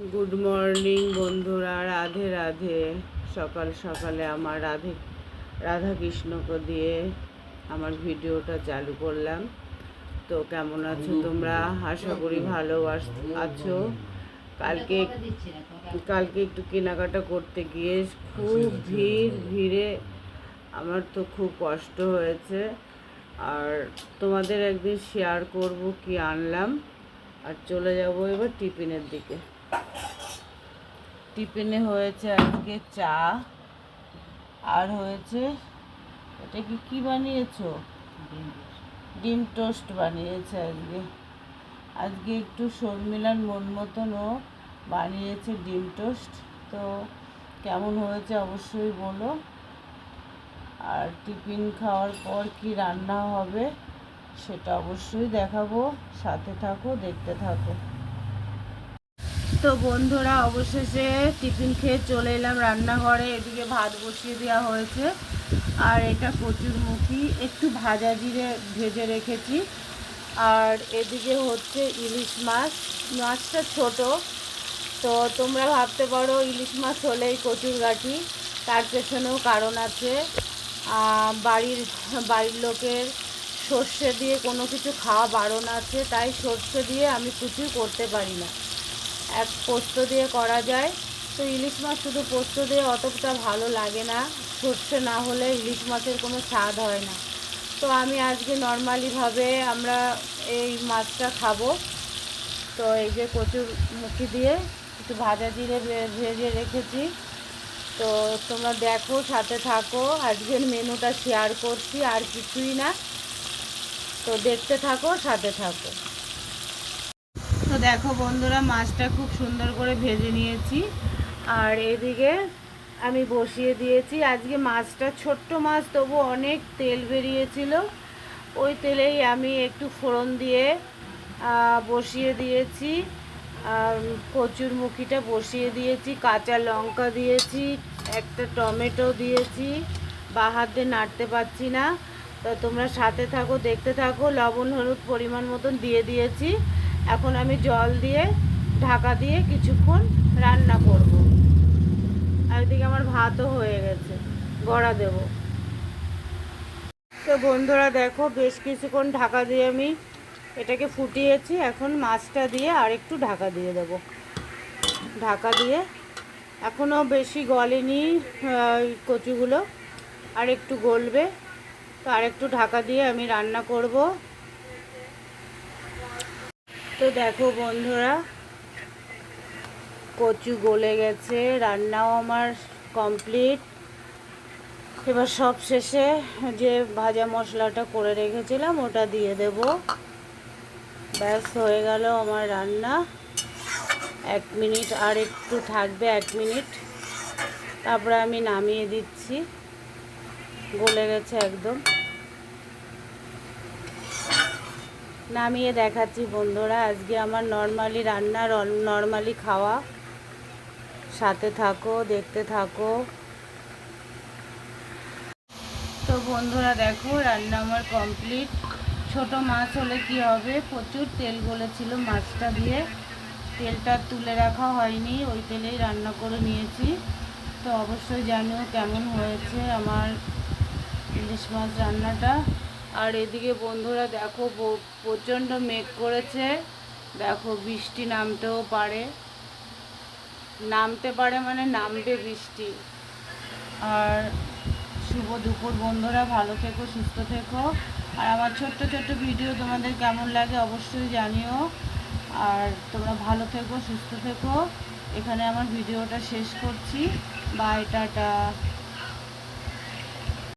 Good morning বন্ধুরা। রাধে রাধে। সকাল সকালে আমার রাধে রাধা কৃষ্ণকে দিয়ে আমার ভিডিওটা চালু করলাম। তো কেমন আছো তোমরা? আশা করি ভালো আছো কালকে কালকে একটু কেনাকাটা করতে গিয়ে খুব ভিড় ভিড়ে আমার তো খুব কষ্ট হয়েছে। আর তোমাদের একদিন শেয়ার করব কি আনলাম। আর চলে যাব এবার টিফিনের দিকে। টিফিনে হয়েছে আজকে চা আর হয়েছে এটা কি কি বানিয়েছো? ডিম টোস্ট। বানিয়েছে আজকে। আজকে একটু শর্মিলার মন মতনও বানিয়েছে ডিম টোস্ট। তো কেমন হয়েছে অবশ্যই বলো। আর টিফিন খাওয়ার পর কি রান্না হবে সেটা অবশ্যই দেখাবো। সাথে থাকো দেখতে থাকো। তো বন্ধুরা, অবশেষে টিফিন খেয়ে চলে এলাম রান্নাঘরে। এদিকে ভাত বসিয়ে দেওয়া হয়েছে। আর এটা কচুর মুখি। একটু ভাজা জিরে ভেজে রেখেছি। আর এদিকে হচ্ছে ইলিশ মাছ। মাছটা ছোট। তো তোমরা ভাবতে পারো, ইলিশ মাছ হলেই কচুর গাঠি। তার পেছনেও কারণ আছে। বাড়ির বাড়ির লোকের সর্ষে দিয়ে কোনো কিছু খাওয়া বারণ আছে। তাই সর্ষে দিয়ে আমি কিছুই করতে পারি না। এক পোস্ত দিয়ে করা যায়। তো ইলিশ মাছ শুধু পোস্ত দিয়ে অতটা ভালো লাগে না। সর্ষে না হলে ইলিশ মাছের কোনো স্বাদ হয় না। তো আমি আজকে নর্মালিভাবে আমরা এই মাছটা খাব। তো এই যে কচুর মুখি দিয়ে একটু ভাজা জিরে ভেজে রেখেছি। তো তোমরা দেখো, সাথে থাকো। আজকের মেনুটা শেয়ার করছি, আর কিছুই না। তো দেখতে থাকো, সাথে থাকো। দেখো বন্ধুরা, মাছটা খুব সুন্দর করে ভেজে নিয়েছি। আর এদিকে আমি বসিয়ে দিয়েছি। আজকে মাছটা ছোট্ট মাছ, তবু অনেক তেল বেরিয়েছিল। ওই তেলেই আমি একটু ফোড়ন দিয়ে বসিয়ে দিয়েছি। কচুর মুখিটা বসিয়ে দিয়েছি, কাঁচা লঙ্কা দিয়েছি, একটা টমেটো দিয়েছি। বা হাত দিয়ে নাড়তে পারছি না। তো তোমরা সাথে থাকো, দেখতে থাকো। লবণ, হলুদ পরিমাণ মতন দিয়ে দিয়েছি। এখন আমি জল দিয়ে, ঢাকা দিয়ে কিছুক্ষণ রান্না করব। এদিকে আমার ভাতও হয়ে গেছে গড়া দেব। তো বন্ধুরা দেখো, বেশ কিছুক্ষণ ঢাকা দিয়ে আমি এটাকে ফুটিয়েছি, এখন মাছটা দিয়ে আর একটু ঢাকা দিয়ে দেব। ঢাকা দিয়ে এখনও বেশি গলেনি কচুগুলো। আর একটু গলবে, তো আর একটু ঢাকা দিয়ে আমি রান্না করব। তো দেখো বন্ধুরা, কচু গলে গেছে, রান্নাও আমার কমপ্লিট এবার সব শেষে যে ভাজা মশলাটা করে রেখেছিলাম, ওটা দিয়ে দেব। ব্যাস, হয়ে গেল আমার রান্না। এক মিনিট, আর একটু থাকবে এক মিনিট। তারপরে আমি নামিয়ে দিচ্ছি। গলে গেছে একদম। নামিয়ে দেখাচ্ছি বন্ধুরা। আজকে আমার নর্মালি রান্না নর্মালি খাওয়া। সাথে থাকো, দেখতে থাকো। তো বন্ধুরা, দেখো, রান্না আমার কমপ্লিট। ছোট মাছ হলে কি হবে? প্রচুর তেল গলেছিল মাছটা দিয়ে। তেলটা তুলে রাখা হয়নি, ওই তেলেই রান্না করে নিয়েছি। তো অবশ্যই জানিও কেমন হয়েছে আমার ইলিশ মাছ রান্নাটা। আর এদিকে বন্ধুরা দেখো প্রচণ্ড মেঘ করেছে। দেখো, বৃষ্টি নামতেও পারে। নামতে পারে মানে নামবে বৃষ্টি। আর শুভ দুপুর বন্ধুরা, ভালো থেকো, সুস্থ থেকো। আর আমার ছোট্ট ছোট্ট ভিডিও তোমাদের কেমন লাগে অবশ্যই জানিও। আর তোমরা ভালো থেকো, সুস্থ থেকো। এখানে আমার ভিডিওটা শেষ করছি। Bye, tata.